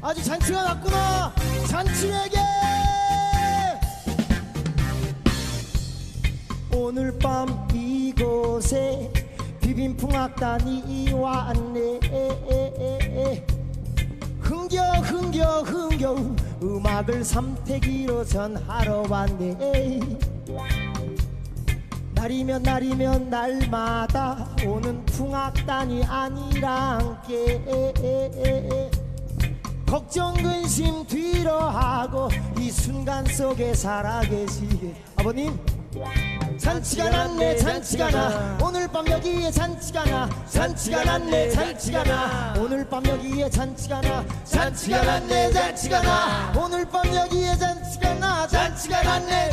아직 잔치가 났구나. 잔치에게! 오늘 밤 이곳에 비빔풍악단이 왔네. 흥겨 흥겨 흥겨 음악을 삼태기로 전하러 왔네. 날이면 날이면 날마다 오는 풍악단이 아니란게 걱정 근심 뒤로 하고 이 순간 속에 살아계시게 아버님 잔치가 났네 잔치가 나. 오늘 밤 여기에 잔치가 나. 잔치가 났네 잔치가 나. 오늘 밤 여기에 잔치가 나. 잔치가 났네 잔치가 나. 오늘 밤 여기에 잔치가 나. 잔치가 났네